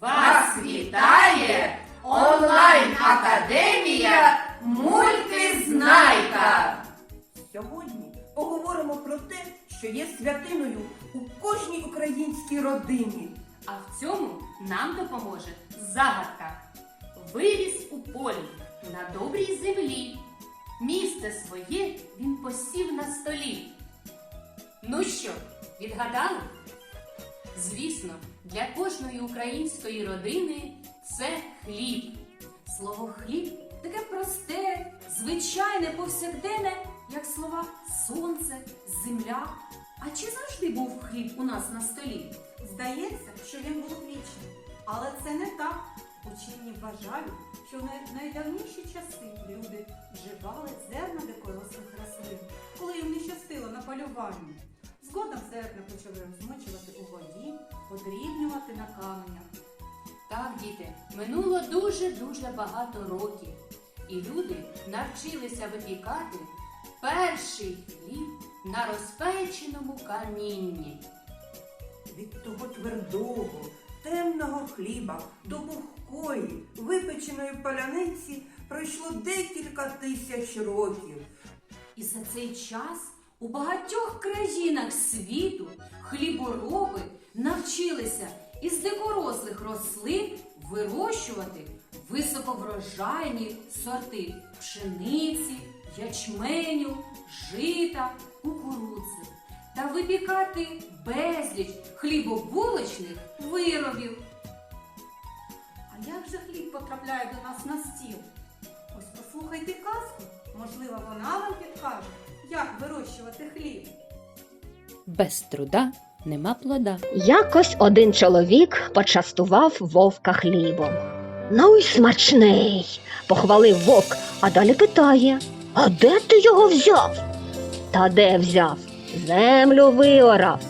Вас вітає онлайн-академія Мультизнайка. Сьогодні поговоримо про те, що є святиною у кожній українській родині. А в цьому нам допоможе загадка. Виріс у полі на добрій землі. Місце своє він посів на столі. Ну що, відгадали? Звісно, для кожної української родини це хліб. Слово хліб таке просте, звичайне, повсякденне, як слова сонце, земля. А чи завжди був хліб у нас на столі? Здається, що він був вічним, але це не так. Учені вважають, що в найдавніші часи люди вживали зерна дикорослих рослин, коли їм не щастило на полюванні. Згодом зерна почали розмочувати у воді, подрібнювати на каменях. Так, діти, минуло дуже-дуже багато років, і люди навчилися випікати перший хліб на розпеченому камінні. Від того твердого, темного хліба до пухкої, випеченої паляниці пройшло декілька тисяч років. І за цей час у багатьох країнах світу хлібороби навчилися із дикорослих рослин вирощувати високоврожайні сорти пшениці, ячменю, жита, кукурудзи та випікати безліч хлібобулочних виробів. А як же хліб потрапляє до нас на стіл? Ось послухайте казку, можливо, вона вам підкаже, як вирощувати хліб. Без труда нема плода. Якось один чоловік почастував вовка хлібом. Ну й смачний, похвалив вовк, а далі питає: А де ти його взяв? Та де взяв? Землю виорав.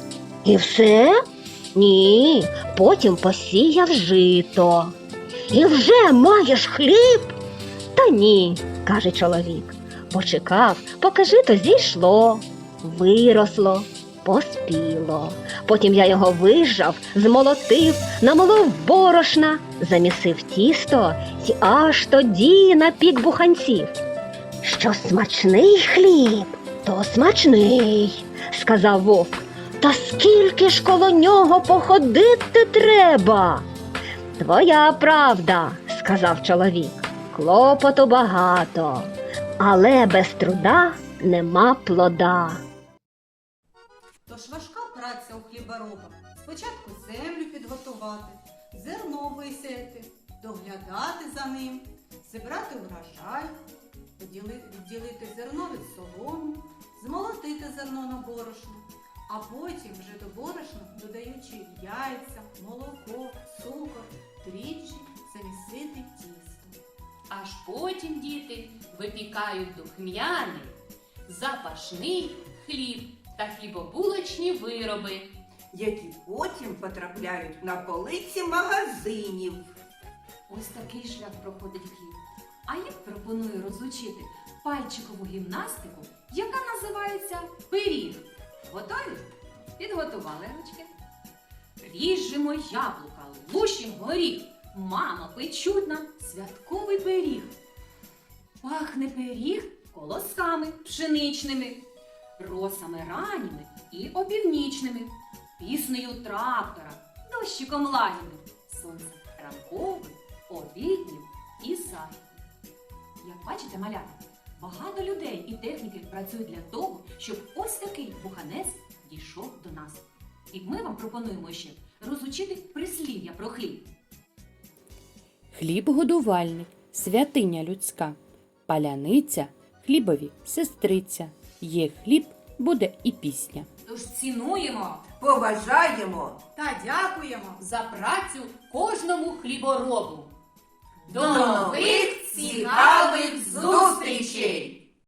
І все? Ні, потім посіяв жито. І вже маєш хліб? Та ні, каже чоловік. Почекав, поки жито зійшло, виросло, поспіло. Потім я його вижав, змолотив, намолов борошна, замісив тісто і аж тоді напік буханців. Що смачний хліб, то смачний, сказав вовк. Та скільки ж коло нього походити треба? Твоя правда, сказав чоловік. Клопоту багато, але без труда нема плода. Тож важка праця у хлібороба. Спочатку землю підготувати, зерно висіяти, доглядати за ним, зібрати урожай, поділи- відділити зерно від солому, змолотити зерно на борошно, а потім вже до борошна, додаючи яйця, молоко, цукор, дріжджі, замісити тісто. Аж потім діти випікають духмяний, запашний хліб та хлібобулочні вироби. які потім потрапляють на полиці магазинів. Ось такий шлях проходить хліб. А я пропоную розучити пальчикову гімнастику, яка називається пиріг. Готові? Підготували ручки. Ріжемо яблука, лущим горіх. Мама печуть нам святковий пиріг. Пахне пиріг колосками пшеничними, росами ранніми і опівнічними, піснею трактора, дощиком лагідним, сонцем ранковим, обіднім і західним. Як бачите, малята, багато людей і техніки працюють для того, щоб ось такий буханець дійшов до нас. І ми вам пропонуємо ще розучити прислів'я про хліб. Хліб годувальник, святиня людська, паляниця, хлібові сестриця. Є хліб, буде і пісня. Тож цінуємо Поважаємо Та дякуємо! за працю кожному хліборобу. До нових цікавих зустрічей!